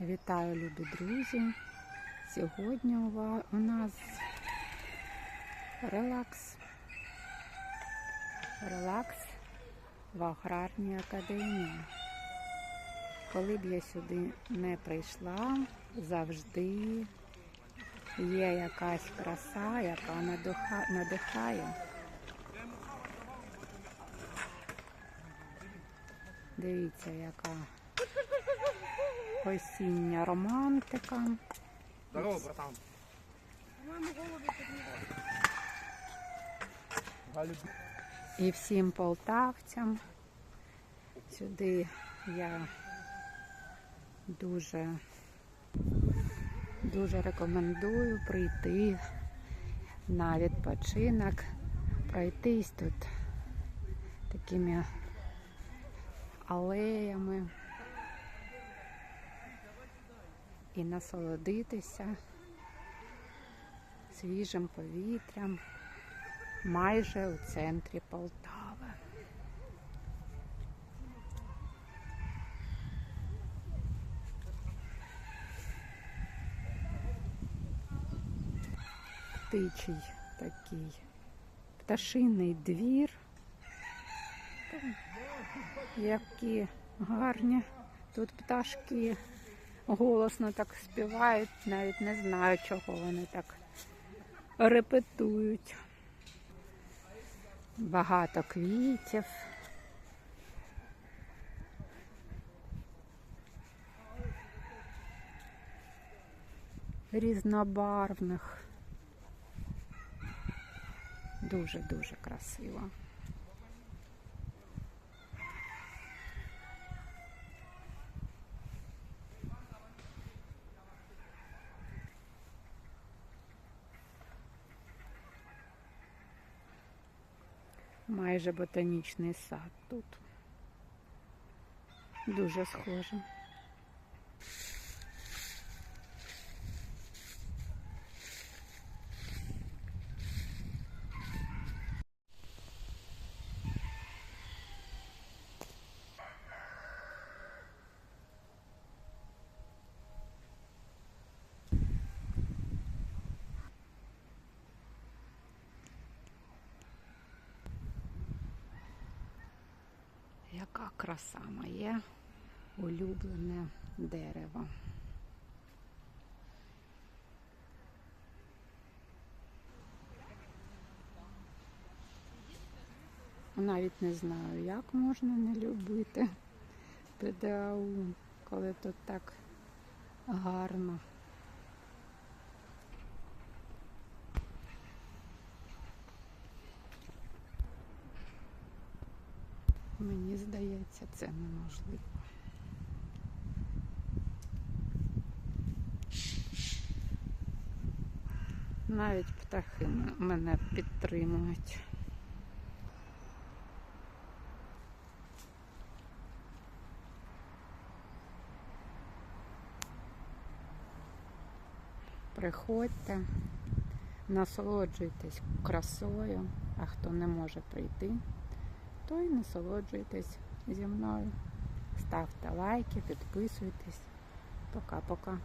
Вітаю, любі друзі! Сьогодні у нас релакс. Релакс в аграрній академії. Коли б я сюди не прийшла, завжди є якась краса, яка надихає. Дивіться, яка осіння романтика. Здорово, братан. І всім полтавцям. Сюди я дуже, дуже рекомендую прийти на відпочинок, пройтись тут такими алеями і насолодитися свіжим повітрям майже у центрі Полтави. Птичий такий пташиний двір. Які гарні тут пташки голосно так співають, навіть не знаю, чого вони так репетують. Багато квітів. Різнобарвних. Дуже-дуже красиво. Майже ботанічний сад тут. Дуже схоже. Яка краса моє улюблене дерево. Навіть не знаю, як можна не любити ПДАУ, коли тут так гарно. Мені здається, це неможливо. Навіть птахи мене підтримують. Приходьте, насолоджуйтесь красою, а хто не може прийти, то й насолоджуйтесь зі мною. Ставте лайки, підписуйтесь. Пока-пока.